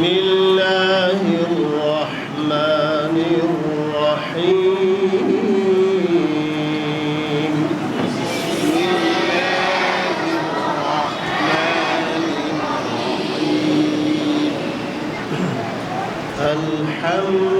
بسم الله الرحمن الرحيم. الحمد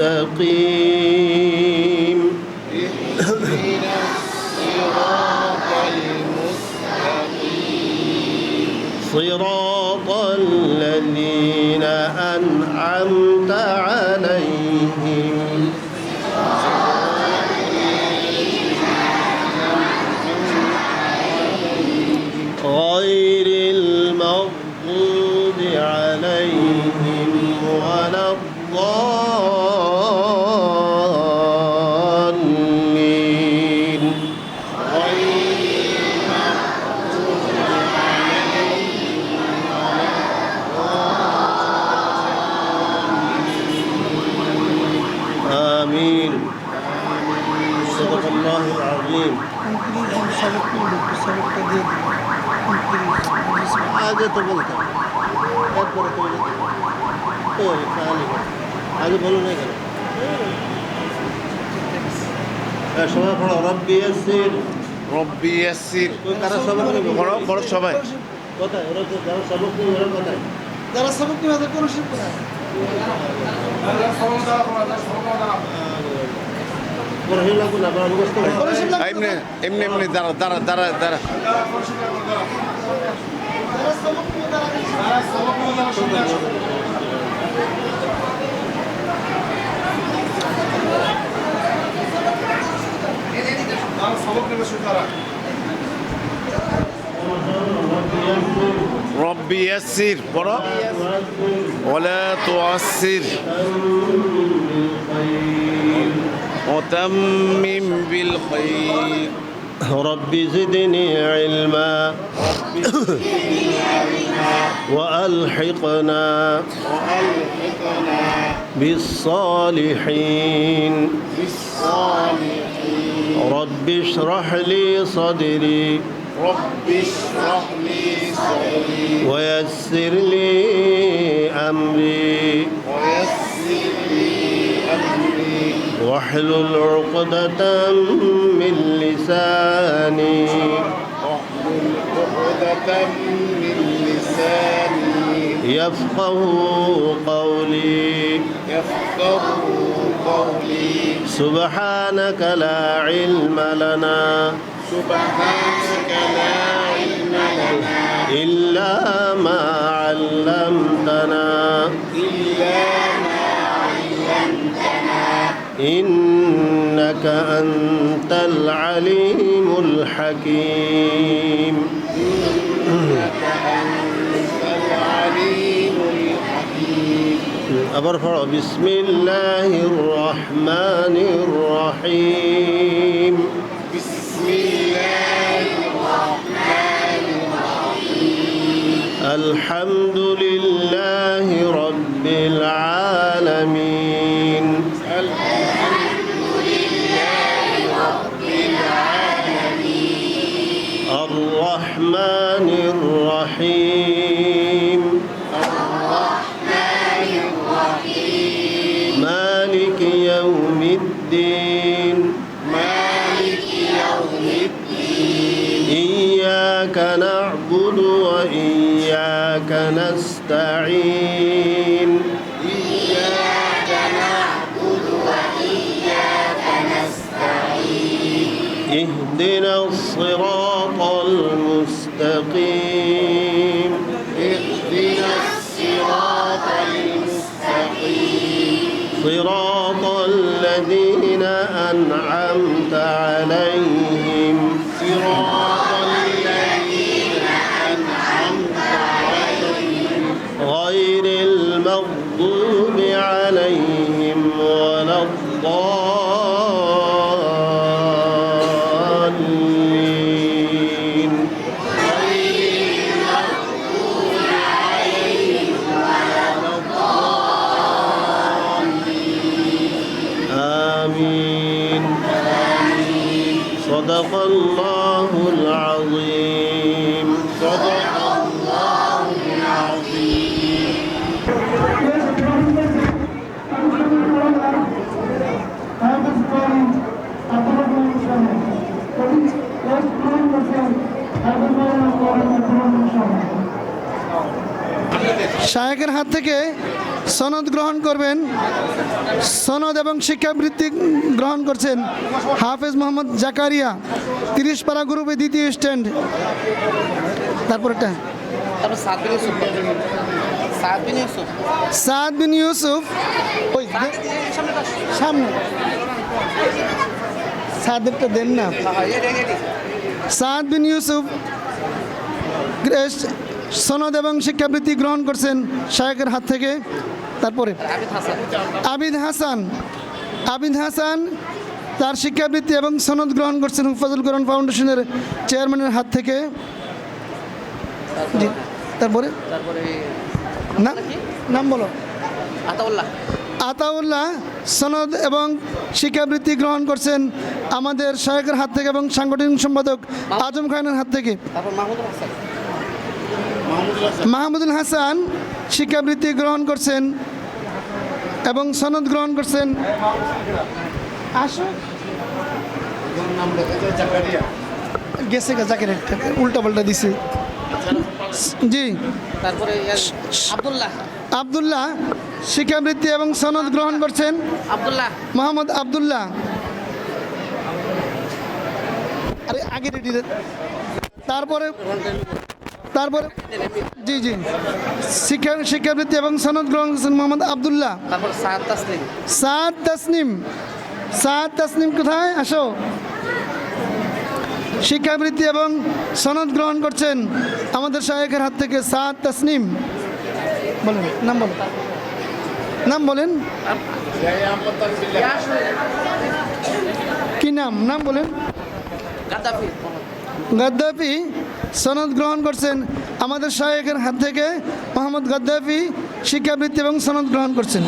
المستقيم. اهدنا المستقيم صراط الذين أنعمت আগে তো বলতাম একবারে তো তো তাহলে আগে বলো না কেন? হ্যাঁ, সবাই পড়ো রব্বি ইয়াসির। রব্বি ওই কারা সবাই বড় বড় সবাই। কোথায়? ওরা তো যারা সবক নেবে ওরা কোথায়? যারা সবক তাদের কোনো শিল্প নাই ওরা হিল লাগবে না আপনারা মুখস্থ করো। কোনো শিল্প এমনি এমনি এমনি দাঁড়া দাঁড়া দাঁড়া দাঁড়া যারা সবক নিবে তারা রব্বি وتمم بالخير. رب زدني علما. وألحقنا بالصالحين. رب اشرح لي صدري. رب اشرح لي صدري ويسر لي أمري. ويسر لي واحلل عقدة من لساني. واحلل عقدة من لساني يفقه قولي. يفقه قولي سبحانك لا علم لنا سبحانك لا علم لنا إلا ما علمتنا. إلا إنك أنت العليم الحكيم. إنك أنت العليم الحكيم أبر فرع بسم الله الرحمن الرحيم. إياك نستعين. إياك نعبد وإياك نستعين. اهدنا الصراط المستقيم. اهدنا الصراط المستقيم. صراط শায়কের হাত থেকে সনদ গ্রহণ করবেন। সনদ এবং শিক্ষাবৃত্তি গ্রহণ করছেন হাফেজ মোহাম্মদ জাকারিয়া তিরিশ পাড়া গ্রুপে দ্বিতীয় স্ট্যান্ড। তারপরটা সাদ বিন ইউসুফ। ওই সামনে সাদেরটা দেন না। সাদ বিন ইউসুফ সনদ এবং শিক্ষাবৃত্তি গ্রহণ করছেন শায়কের হাত থেকে। তারপরে? আবিদ হাসান। আবিদ হাসান। আবিদ হাসান তার শিক্ষাবৃত্তি এবং সনদ গ্রহণ করছেন হুফাজুল কোরআন ফাউন্ডেশনের চেয়ারম্যানের হাত থেকে। জি তারপরে? তারপরে নাম নাম বলো। আতাউল্লাহ। আতাউল্লাহ সনদ এবং শিক্ষাবৃত্তি গ্রহণ করছেন আমাদের সহায়কের হাত থেকে এবং সাংগঠনিক সম্পাদক আজম খানের হাত থেকে। মাহমুদুল হাসান। শিক্ষাবৃত্তি গ্রহণ করছেন এবং সনদ গ্রহণ করছেন। আসো গেছে উল্টা পাল্টা দিছে। জি। তারপরে আব্দুল্লাহ। আবদুল্লাহ শিক্ষাবৃত্তি এবং সনদ গ্রহণ করছেন। আব্দুল্লাহ। মোহাম্মদ আবদুল্লাহ। আরে আগে রেডি। তারপরে তারপরে জি জি। শিক্ষা শিক্ষাবৃত্তি এবং সনদ গ্রহণ করছেন মোহাম্মদ আবদুল্লাহ। তারপর সাদ তাসলিম। সাদ তাসনিম সাদ তাসনিম কোথায়? আসো। শিক্ষাবৃত্তি এবং সনদ গ্রহণ করছেন আমাদের সহায়কের হাত থেকে সাদ তাসনিম। বলেন নাম বলেন। নাম বলেন। কি নাম? নাম বলেন। গাদ্দাফি। সনদ গ্রহণ করছেন আমাদের সহায়কের হাত থেকে মোহাম্মদ গাদ্দাফি শিক্ষাবৃত্তি এবং সনদ গ্রহণ করছেন।